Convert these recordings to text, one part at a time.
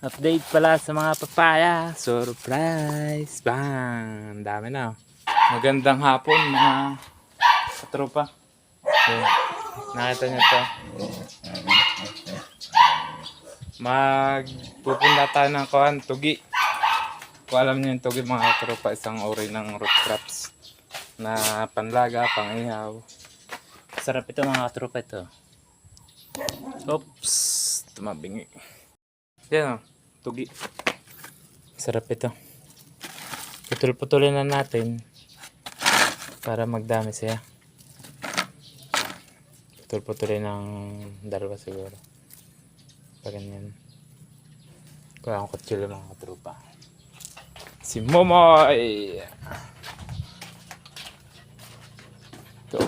Update pala sa mga papaya. Surprise! Bang! Ang dami na. oh. Magandang hapon mga katropa. So, nakita niyo to. Magpupunta tayo ng kuhan, tugi. Kung alam niyo yung tugi mga katropa, isang uri ng root crops na panlaga, pangihaw. Sarap ito mga katropa ito. Oops! Tumabingi. Yan o, tugi. Sarap ito. Putol-putulin na natin para magdami siya. Putol-putulin ng dalawa siguro. Pa ganyan. Kuha ang kutsilyo mga katrupa. Si Momoy! Ito.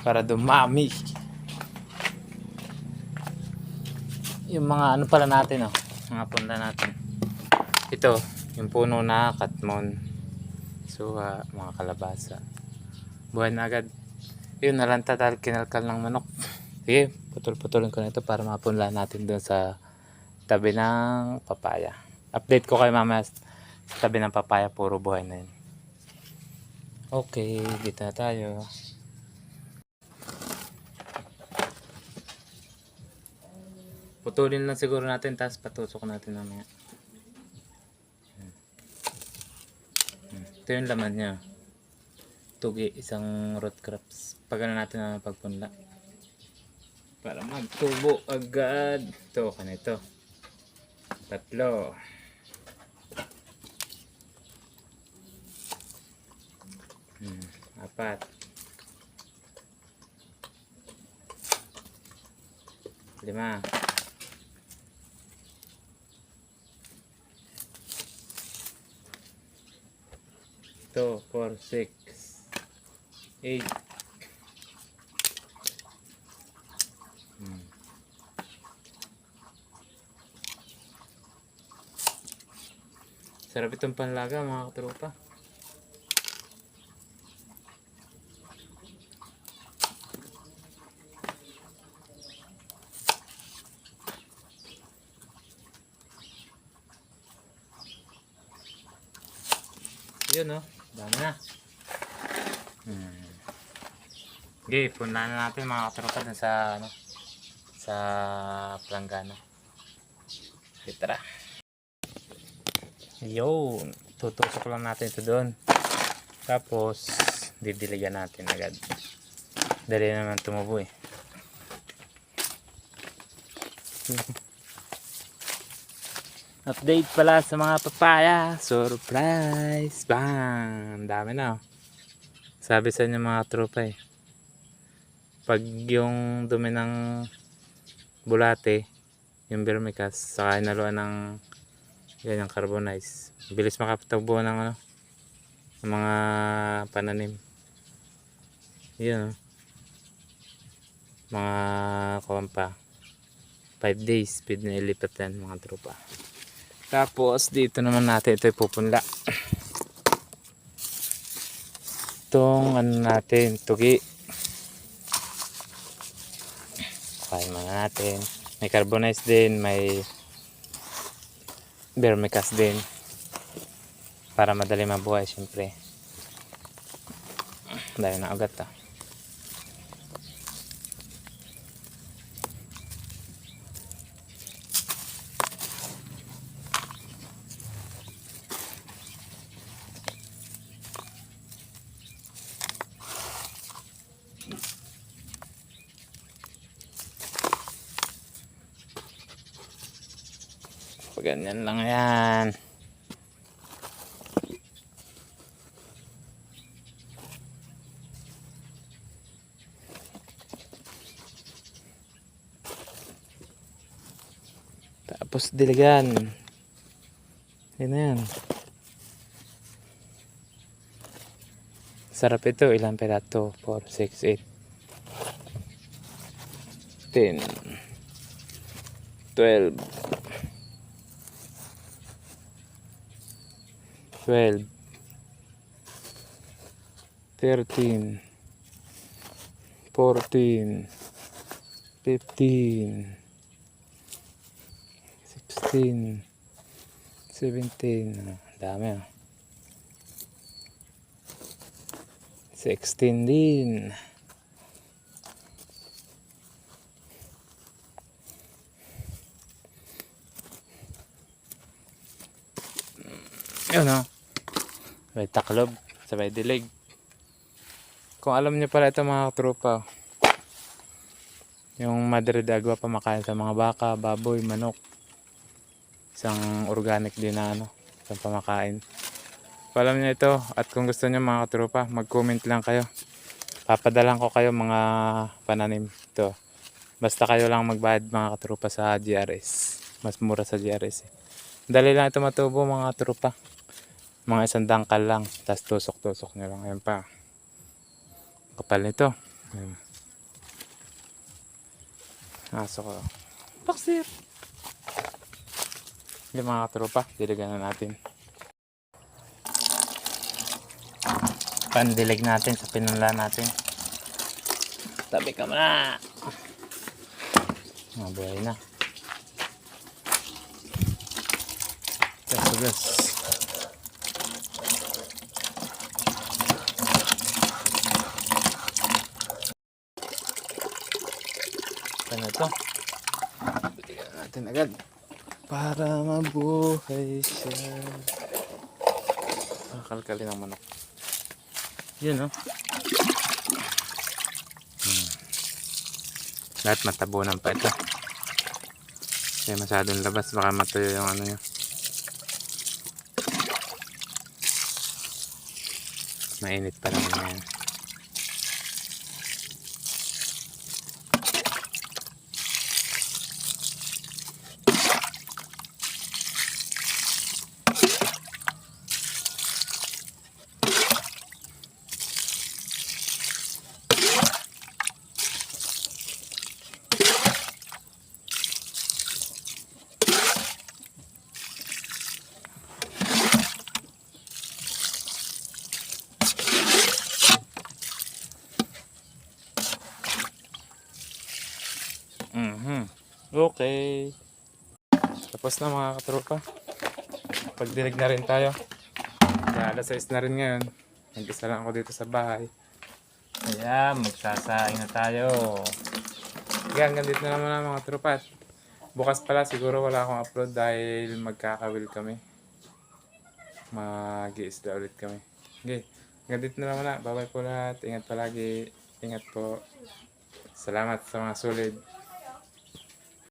Para dumami. Yung mga ano pala natin oh. Mga punta natin. Ito yung puno na katmon. Suha mga kalabasa. Buhay na agad. Yun nalanta dahil kinalkal ng manok. Sige putol-putulin ko na ito para mapunla natin doon sa tabi ng papaya. Update ko kay mama sa tabi ng papaya. Puro buhay na yun. Okay dito na tayo Putulin lang siguro natin tapos patusok natin mamaya. Ito yung laman niya. Tugi, isang root crops. Pagano natin ang pagpunla. Para magtubo agad. Ito, kanito. Tatlo. Hmm. Apat. Lima. Two, four, six, eight. Hmm. Sarap itong panlaga mga katropa. Yun oh, dami na. Hmm. Okay, punla na natin mga katropa dun sa ano sa planggana. Okay, tara. Yun, tutusok lang natin ito doon. Tapos, didiligan natin agad. Dali naman tumubo eh. Update pala sa mga papaya. Surprise! Ang dami na. oh. Sabi sa inyo mga tropa eh. Pag yung dumi ng bulate, yung vermicast, saka inaluan ng yan yung carbonize. Bilis makapagtagbo ng ano, ng mga pananim. Yun oh. Mga kumpa. 5 days, pwede na ilipat yan mga tropa. Tapos dito naman natin ito ipupunla. Itong ano natin, tugi. Kain muna natin. May carbonized din, may vermicast din. Para madali mabuhay syempre. Dahil na agad ah. Pag ganyan lang yan. Tapos diligan. Yan na yan. Sarap ito. Ilang perato? 4, 6, 8. 10. 12. 12 13 14 15 16, 17, ah, dami ah. 16 din. Yun o. May taklob. Sabay dilig. Kung alam niyo pala ito mga tropa. Yung Madre de Agua pamakain sa mga baka, baboy, manok. Isang organic din na ano. Isang pamakain. Kung alam niyo ito at kung gusto niyo mga tropa, mag-comment lang kayo. Papadalan ko kayo mga pananim. Ito. Basta kayo lang magbayad mga katropa sa GRS. Mas mura sa GRS. Eh. Dali lang ito matubo mga tropa. Mga isang dangkal lang. Tapos tusok-tusok nyo lang. Ayan pa. Kapal nito. Ayan. Aso ko. Paksir! Yung mga katropa. Diligan na natin. Pandilig natin sa pinunla natin. Tabi ka muna! Mga buhay na. Gas, gas. Ano to? Bitigan natin agad. Para mabuhay siya. Kakalkali ng manok. Yun, oh. Hmm. Lahat matabunan pa ito. Kaya masyadong labas. Baka matuyo yung ano yun. Mainit pa lang yan. Okay. Tapos na mga katropa. Pagdilig na rin tayo. Kaya alas 6 na rin ngayon. Nag-isa lang ako dito sa bahay. Kaya magsasaing na tayo. Kaya hanggang dito na naman ang mga tropa. Bukas pala siguro wala akong upload dahil magkakawil kami. Mag-iisda ulit kami. Okay. Hanggang dito na naman na. Bye bye po lahat. Ingat palagi. Ingat po. Salamat sa mga sulit.